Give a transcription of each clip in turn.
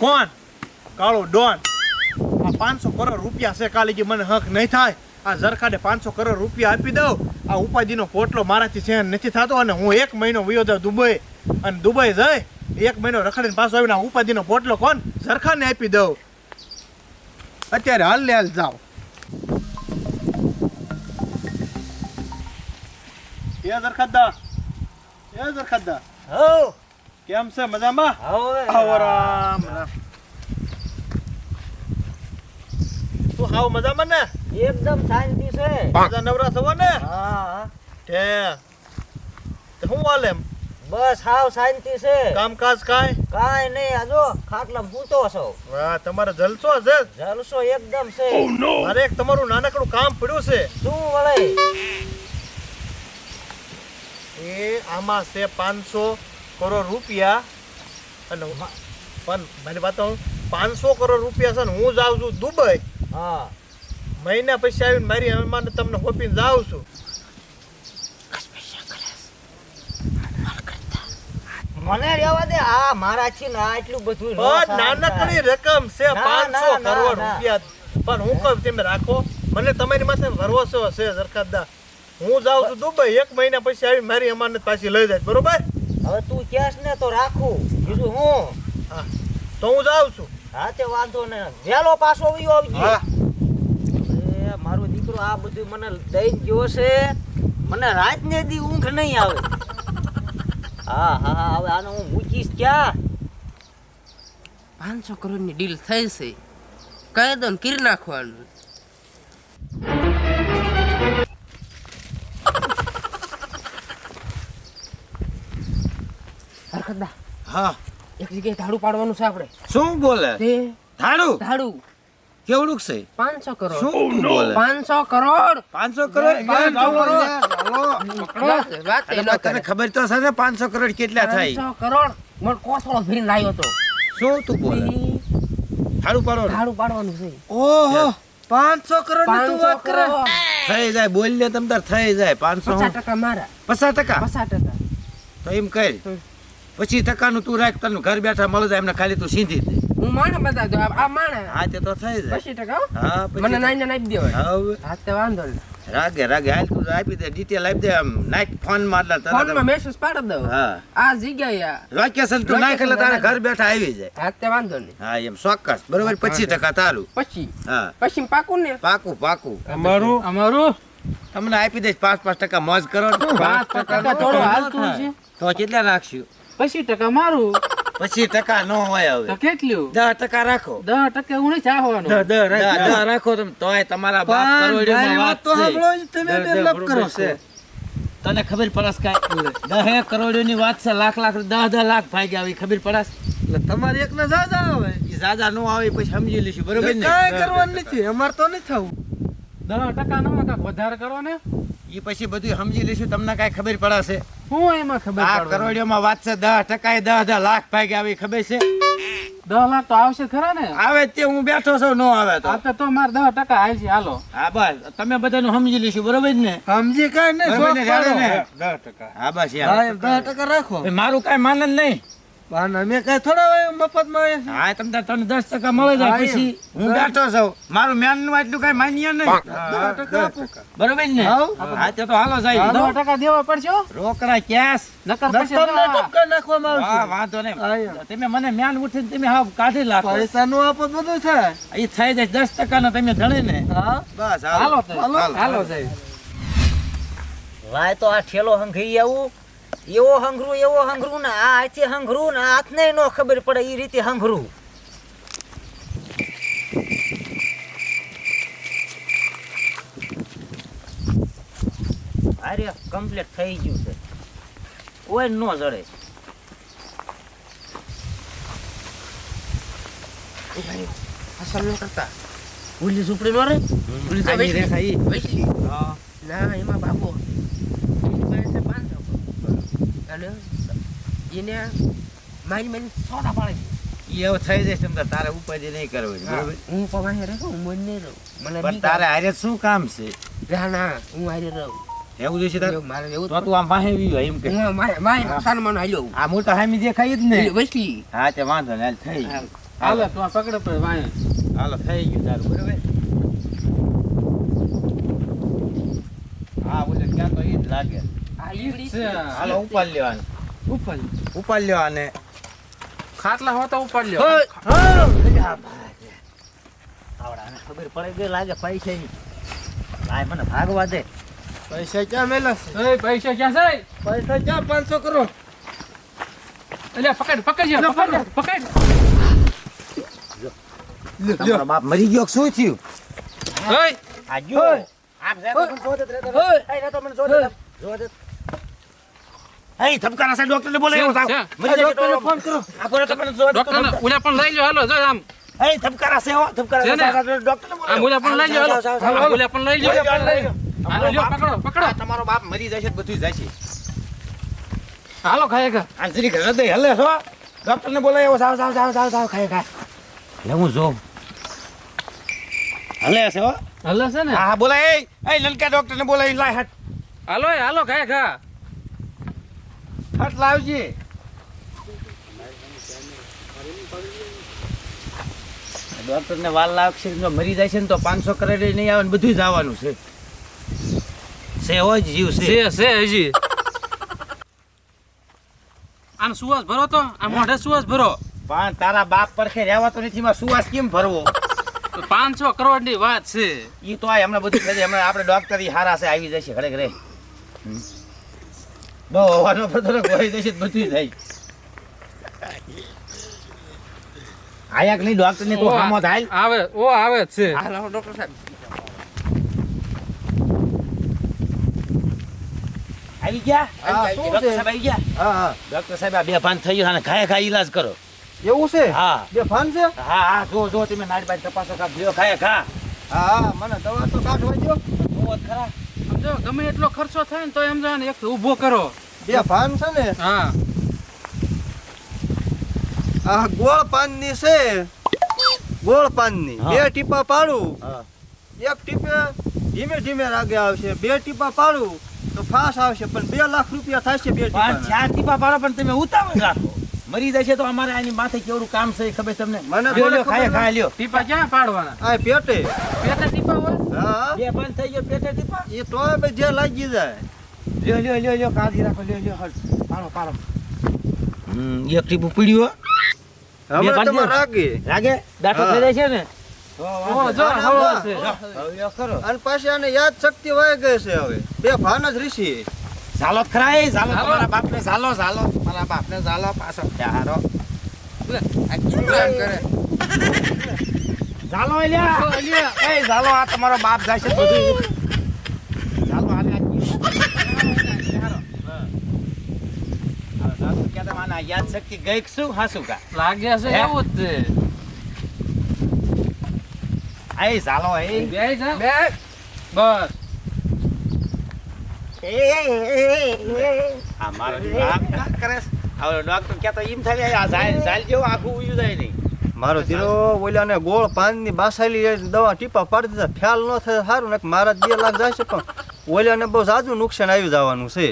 કોણ? કાળો ડોન. આ પાંચસો કરોડ રૂપિયા છે કાલે કે મને હક નહીં થાય. આ ઝરખાને પાંચસો કરોડ રૂપિયા આપી દઉં. આ ઉપાધિનો પોટલો મારાથી સહન નથી થતો અને હું એક મહિનો વયો જાઉં દુબઈ. અને દુબઈ જઈ, એક મહિનો રખડીને પાછો આવીને આ ઉપાધિનો પોટલો કોણ? ઝરખાને આપી દઉં. અત્યારે હાલ લે હાલ જાઓ. એ ઝરખાદા એ ઝરખાદા. હો. કેમ છે? મજામાં? આવો રામ. રામ તું હાવ મજામાં ને? એકદમ શાંતિ છે. મજા નવરા થવો ને? હા. કે તે હું હાલે એમ? બસ હાવ શાંતિ છે. કામકાજ કાય કાય નહીં આજો ખાટલા ભૂતો છો. વાહ તમારે જલસો છે? જલસો એકદમ છે. અરે એક તમારું નાનકડું કામ પડ્યું છે. શું વળે? એ આમાં છે પાંચસો કરોડ રૂપિયા. અને પણ મને વાત પાંચસો કરોડ રૂપિયા છે ને હું જાઉં છું દુબઈ. હા. મહિના પછી આવીને મારી હનુમાન તમને હોપીને જાઉં છું. મને રહેવા દે. આ મારા છે ને આ એટલું બધું નાનકડી રકમ છે પાંચસો કરોડ રૂપિયા. પણ હું કહું તમે રાખો મને તમારી માથે ભરોસો છે સરકારદા હું જાઉં છું દુબઈ એક મહિના પછી આવી મારી અમાનત પાછી લઈ જાય. બરોબર? હવે તું કહેશ ને તો રાખું. બીજું હું? હા તો હું જાઉં છું. હા તે વાંધો ને. વેલો પાછો આવ્યો આવજે. હા. એ મારો દીકરો આ બધું મને દઈ ગયો છે. મને રાત ને દી ઊંઘ નહીં આવે. હા હા હવે આને હું મૂકીશ ક્યાં? પાંચસો કરોડની ડીલ થઈ છે. કહી દો ને કીર નાખવાનું. હરકતદા હા. એક જગ્યાએ ધાડું પાડવાનું છે આપણે. શું બોલે? તે ધાડું? ધાડું. કેવડું છે? પાંચસો કરોડ. શું બોલે? પાંચસો કરોડ. પાંચસો કરોડ? કરોડ? વાત વાત ન કરે. તને ખબર તો છે ને પાંચસો કરોડ કેટલા થાય? પાંચસો કરોડ. મને કોથળો ભરીને લાવ્યો તો. શું તું બોલે? ધાડું પાડો ધાડું પાડવાનું છે. ઓહો પાંચસો કરોડ પાંચસો કરોડ. થઈ જાય બોલ લે તમ તાર થઈ જાય. પાંચસો પચાસ ટકા મારા. પચાસ ટકા? પચાસ ટકા. તો એમ કર. પચીસ ટકાનું તું રાખ તને ઘર બેઠા મળે જાય એમને ખાલી તું સીધી દે. હું માણે બતાવી દઉં આ- માણે. હા તે તો થઈ જાય. પછી ટકા હા. મને નાઈને નાખી દેવાય હવે. હા તે વાંધો નહીં. રાગે રાગે હાલ તું આપી દે ડિટેલ આપી દે આમ નાખ ફોનમાં એટલે ફોનમાં મેસેજ પાડી દઉં. હા. આ જગ્યાએ લોકેશન તું નાખ એટલે તારે ઘર બેઠા આવી જાય. હા તે વાંધો નહીં. હા એમ ચોક્કસ. બરોબર? પચીસ ટકા તારું. પછી? હા. પછી પાકું ને? પાકું પાકું. અમારું? અમારું? તમને આપી દઈશ પાંચ પાંચ ટકા મોજ કરો પાંચ ટકા થોડું હાલતું છે તો કેટલા રાખશું? પચીસ ટકા મારું. પછી ટકા નો હોય હવે. કેટલું? દસ ટકા રાખો. દસ ટકા હું નહીં ચાહવાનું દસ રાખો તમે તોય તમારા બાપ વાત બરોબર છે. તને ખબર પડસ કાંઈ દસ કરોડની વાત છે લાખ લાખ દસ દસ લાખ ભાગ્યા આવી ખબર પડસ? તમારે એક ને જાજા આવે. ઈ જાજા નો આવે પછી સમજી લઈશું બરોબર ને? કાંઈ કરવાનું નથી અમારે તો નહીં થવું દસ ટકા નો કાંઈક વધારે કરો ને? ઈ પછી બધું સમજી લઈશું તમને કાંઈ ખબર પડાશે. હું એમાં ખબર આ? કરોડિયામાં વાત છે દસ ટકા દસ દસ લાખ ભાગે આવી ખબર છે? દસ લાખ તો આવશે ખરા ને? આવે તે હું બેઠો છું નો આવે તો. આ તો મારે દસ ટકા આવી છે હાલો. હા બસ. તમે બધાનું સમજી લઈશું બરોબર ને? સમજી કાંઈ ને? દસ ટકા હા બસ દસ ટકા રાખો. એ મારું કાંઈ માનન નહીં. અમે કાંઈ થોડા મફતમાં હા તમને તને દસ ટકા મળે જાય પછી. હું બેઠો છું. મારું મેનનું એટલું કાંઈ માન્ય નહીં. દસ ટકા આપો. બરોબર ને? હા તે તો હાલો જાય. દસ ટકા દેવા પડશે રોકડા કેશ. નકર પછી ટપકા નાખવામાં આવશે. વાંધો નહીં. તમે મને મેન ઉઠીને તમે હા કાઢી લાખો પૈસા નું આપો બધું થાય. એ થઈ જાય દસ ટકા ના તમે ધણે ને. હા. બસ હાલો. તો. હાલો. હાલો. સાહેબ. લાય તો આ ઠેલો હંખી આવું. એવો હંઘરું એવો હંઘરું ને આ હાથે હંઘરું ને હાથને નો ખબર પડે એ રીતે હંઘરું. અરે કમ્પ્લીટ થઈ ગયું છે. કોઈ નો જડે. અસલ નો કરતા. ઉલી ઝૂંપડી નો રે ઓલી રેખા ઈ. ના એમાં બાબો એની પાસે પાંચસો કરોડ. અને એને મારી મારી સોડા પાડી એવો હવે થઈ જાય તમે તારે ઉપાધિ નહીં કરવી હું હું પવાહે રહું હું મન નહીં રહું. મને પણ તારે હારે શું કામ છે? ના ના હું હારે રહું. એવું જોઈશે તારે? મારે એવું તો તું આમ વાહે વી એમ કે. હું મારે મારે સાનમાનો હાલ્યો આ મોટા હામી દેખાય જ ને? વૈસલી હા તે વાંધો ને હાલ થઈ ગયું. હાલો. તું આ પકડે પડે વાંહે. હાલો થઈ ગયું તારું બરાબર? હા બોલે ક્યાં તો એ જ લાગે. છે. હાલો ઉપાડ લેવાનું ઉપાડ ઉપાડ લેવાને ખાટલા હોતા ઉપાડ લ્યો આવડાને ખબર પડે કે લાગે પૈસા ની ભાઈ મને ભાગવા દે. પૈસા ક્યાં મેલા છે? પૈસા ક્યાં છે? પૈસા ક્યાં? પાંચસો કરો એટલે પકડ પકડ. પકડ. જા, પકડ તમારો બાપ મરી ગયો શું થયું? રહેતો મને અહીં ધબકારા છે, ફોન કરો. ડોક્ટર ને પણ લઈ લો હાલો જો આમ. અહીં ધબકારા છે હો ધબકારા છે. ને? સાહેબ ડોક્ટરને પણ લઈ લો હાલો. જાઓ, જાઓ, આમ ઓલા પણ લઈ લો જાઓ, જાઓ, જાઓ. હાલો લ્યો પકડો પકડો. તમારો બાપ મરી જશે બધું જશે. હાલો ખાય ખા. આ જરીક હૃદય હલે છો ડોક્ટર ને જાવ જાવ જાવ જાવ ખાય ખાય લે હું જોઉં. હલે છે હો. હલે છે ને? હા બોલાય. એ એ લલકા ડોક્ટર ને બોલાવી લાય હટ હાલો હાલો ખાય ખા. હટ લાવજે. ડોક્ટર ને વાલ લાગશે જો મરી જાય છે ને તો પાંચસો કરોડ નહીં આવે ને બધું જ આવવાનું છે. છે હોય જીવ છે. છે હજી. આને સુવાસ ભરો તો આ મોઢે સુવાસ ભરો. પણ તારા બાપ પરખે રહેવા તો નથી માં સુવાસ કેમ ભરવો? પાંચસો કરોડની વાત છે. એ તો આ હમણાં બધું હમણાં આપણે ડોક્ટર હારા છે આવી જશે ઘરે ઘરે. બહુ હવાનો ને કોઈ બધું થાય. આયા નહીં ડોક્ટર ને તો હામો થાય? આવે ઓ આવે છે. હાલો ડોક્ટર સાહેબ. આવી ગયા? ડોક્ટર સાહેબ આવી ગયા. હા હા. ડોક્ટર સાહેબ આ બે ભાન થઈ ગયું અને ખાય ખાય ઈલાજ કરો. એવું છે? હા. બે ફાન છે? હા હા જો જો તમે નાડી બાઈ તપાસો કા લ્યો ખાય ખા. હા હા મને દવા તો કાઢવા દો બહુ ખરા. સમજો ગમે એટલો ખર્ચો થાય ને તો એમ જાણે એક ઊભો કરો. બે પાન છે ને? હા. આ ગોળ પાનની છે. ગોળ પાનની બે ટીપા પાડું. હા. એક ટીપે ધીમે ધીમે રાગે આવશે. બે ટીપા પાડું તો ફાસ આવશે. પણ બે લાખ રૂપિયા થશે બે ટીપા ચાર ટીપા પાડો પણ તમે ઉતાવળ રાખો. મરી જશે તો અમારે આની માથે કેવડું કામ છે એ ખબર તમને? મને લ્યો, ખાય ખાય લ્યો. ટીપા ક્યાં પાડવાના? આ પેટે. પેટે ટીપા હોય? હા. બે બંધ થઈ ગયો પેટે ટીપા? એ તો જે લાગી જાય. લ્યો લ્યો લ્યો લ્યો કાઢી રાખો લ્યો લ્યો હળ પાડો પાડો. હમ. એક ટીપું પીડ્યું હવે તમે દો. રાગે દાટો થઈ જાય છે ને? અને પાછી આને યાદ શક્તિ વહી ગઈ છે હવે. બે ભાન જ રીસી ઝાલો ખરા ઝાલો. તમારા બાપને ઝાલો ઝાલો. મારા બાપને ઝાલો પાછો. ચારો આ કેમ કરે. ઝાલો એ લ્યા એ ઝાલો આ તમારો બાપ જાય છે બધું. ઝાલો આને આ યાદ શક્તિ ગઈ શું? હાસું કા? લાગે છે એવું જ છે. ઝાલો એ. બે. બસ. આ મારો બાપ કા કરે? હવે ડોક્ટર કહેતો એમ થાય આ ઝાલ ઝાલ જેવું આખું ઉયું જાય નહીં. મારો ધીરો ઓલાને ગોળ પાનની બાસાયેલી એ દવા ટીપા પાડી દીધા. ખ્યાલ ન થાય સારું ને મારા બે લાખ જાય છે પણ ઓલાને બહુ જાજુ નુકસાન આવી જવાનું છે.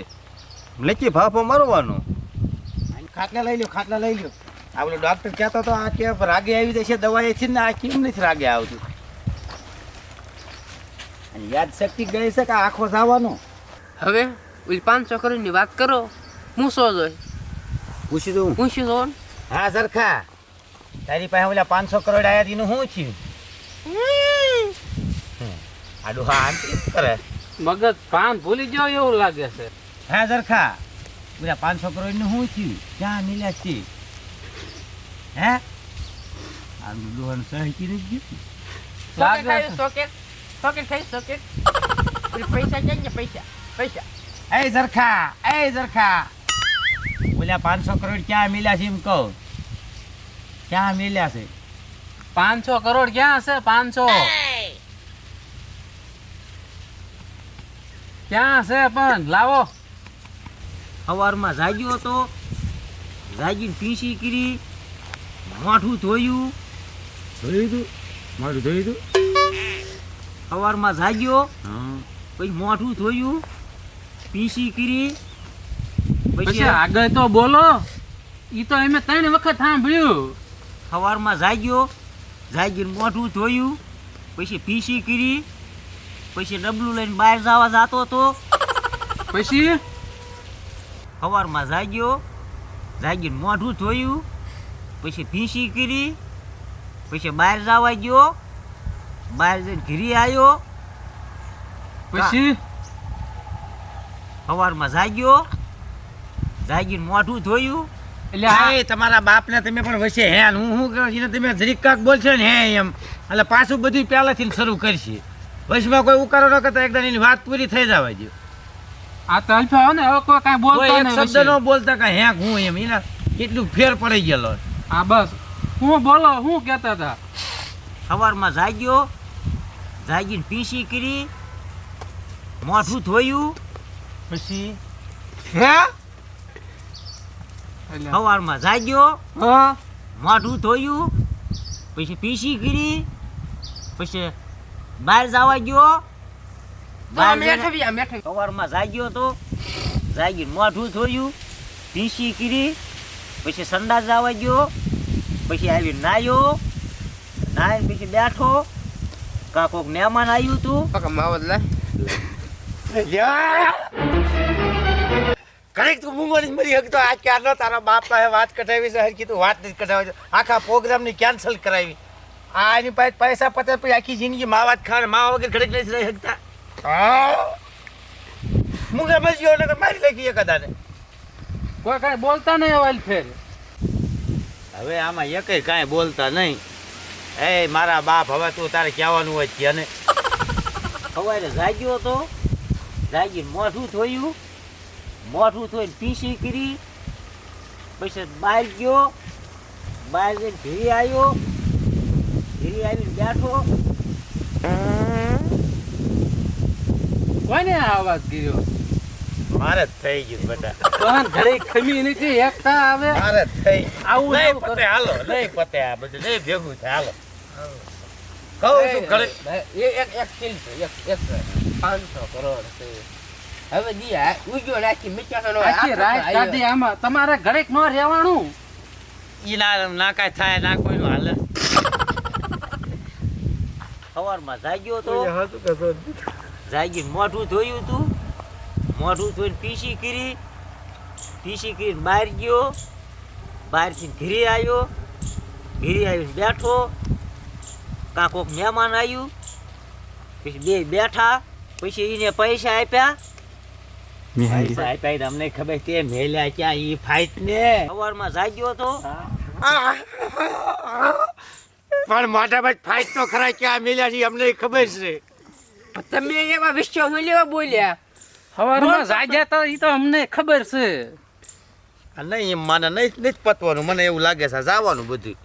લેખી ભાફો મારવાનો. ખાટલા લઈ લ્યો ખાટલા લઈ લ્યો. આ પેલો ડોક્ટર કહેતો તો આ કે રાગે આવી જશે દવા એથી ને આ કેમ નથી રાગે આવતું? યાદ શક્તિ ગઈ છે કે આખો જવાનો. હવે ઓલી પાંચસો કરોડ વાત કરો હું શું જોઈ. પૂછી દઉં. પૂછી દઉં ને? હા સરખા. તારી પાસે ઓલા પાંચસો કરોડ આયા તેનું શું થયું? આડું હા આંટી કરે? મગજ પાન ભૂલી જાવ એવું લાગે છે. હા સરખા. ઓલા પાંચસો કરોડનું શું થયું? ક્યાં મિલ્યા છે? હે? આ ડોહન સહકી રહી ગયું સોકેટ લાગે સોકેટ સોકેટ? થઈ સોકેટ? પૈસા ક્યાં ગયા પૈસા? પૈસા. એ સરખા એ સરખા બોલ્યા પાંચસો કરોડ ક્યાં મિલ્યા છે એમ કહો. ક્યાં મિલ્યા છે? પાંચસો કરોડ ક્યાં છે પાંચસો. ક્યાં છે પણ? લાવો. સવારમાં જાગ્યો હતો. જાગીને પીસી કરી. માઠું ધોયું. ધોયું તું મોઢું ધોયું તું સવારમાં જાગ્યો. પછી મોઠું ધોયું. પીસી કરી. પછી આગળ તો બોલો. ઈ તો એમે ત્રણ વખત સાંભળ્યું. સવારમાં જાગ્યો. જાગીને મોઢું ધોયું. પછી પીસી કરી. પછી ડબલું લઈને બહાર જવા જતો હતો. પછી? સવારમાં જાગ્યો. જાગીને મોઢું ધોયું. પછી પીસી કરી. પછી બહાર જવા ગયો. બહાર જઈને ઘીરી આવ્યો. પછી? સવારમાં જાગ્યો. જાગીને મોઢું ધોયું. એટલે હા. એ તમારા બાપને તમે પણ વસે હે હું શું કહું એને તમે જરીક કાક બોલશો ને હે એમ. એટલે પાછું બધું પહેલાથી શરૂ કરશે. વચમાં કોઈ ઉકારો ન કરતા એકદમ એની વાત પૂરી થઈ જવા દો આ તો અલ્ફા હોય ને હવે કોઈ કાંઈ બોલતો એક નહીં શબ્દ ન બોલતા કાંઈ હે હું એમ. એના કેટલું ફેર પડી ગયેલો હા બસ. હું બોલો હું કહેતા હતા? સવારમાં જાગ્યો જાગીને પીસી કરી મોઢું ધોયું. પછી હે? એટલે સવારમાં જાગ્યો હા? મોઢું ધોયું પછી પીસી કરી પછી બહાર જવા ગયો. સવારમાં જાગ્યો તો જાગી મોઢું ધોયું પીસી કરી પછી સંડાસ જવા ગયો પછી આવી નાયો નાય પછી બેઠો. કા કોક મહેમાન આવ્યું હતું માવત લે કરેક્ટ તું મૂંગો નહીં મરી હકતો આજ ક્યારનો તારા બાપ પાસે વાત કઢાવી છે હરકી તું વાત નથી કઢાવી આખા પ્રોગ્રામની કેન્સલ કરાવી. આ એની પાસે પૈસા પતે પછી આખી જિંદગી મા વાત ખાવા મા વગર ઘડીક નહીં રહી શકતા. મૂંગા મરી ગયો ને મારી લખી કદાને કોઈ કાંઈ બોલતા નહીં હવે ફેર. હવે આમાં એક કાંઈ બોલતા નહીં. એ મારા બાપ હવે તું તારે કહેવાનું હોય છે ને સવારે જાગ્યો હતો જાગીને મોઢું ધોયું. મોઢું ધોઈને પીસી કરી પછી બહાર ગયો બહાર જઈને ઘેરી આવ્યો ઘેરી આવીને બેઠો. કોને આ અવાજ કર્યો? મારે થઈ ગયું બેટા તોહન ઘરે ખમી નથી એકતા આવે. મારે થઈ આવું નહીં પતે હાલો નહીં પતે આ બધું. નહીં ભેગું થાય હાલો. કહું છું ઘરે એક એક એક કિલ છે એક એક પાંચસો કરોડ છે. હવે દિયા ઉગ્યો નાખી મિચાનો આખી રાત કાઢી આમાં તમારે ઘરે ન રહેવાનું. ઈ ના ના કાંઈ થાય ના કોઈનું હાલે. સવારમાં જાગ્યો તો જાગી મોઢું ધોયું તું. મોઢું ધોઈને પીસી કરી. પીસી કરીને બહાર ગયો. બહારથી ઘરે આવ્યો. ઘરે આવીને બેઠો. કાં કોક મહેમાન આવ્યું. પછી બે બેઠા. પછી એને પૈસા આપ્યા. પૈસા આપ્યા ઈ તમને ખબર તે મેલ્યા ક્યાં ઈ ફાઇટ ને? સવારમાં જાગ્યો તો પણ મોટાભાઈ ફાઇટ તો ખરા ક્યાં મેલ્યા છે અમને ખબર છે. તમે એવા વિશ્વ લેવા બોલ્યા. સવારમાં જાગ્યા તો એ તો અમને ખબર છે. નહીં મને નહીં નથી પતવાનું. મને એવું લાગે છે જવાનું બધું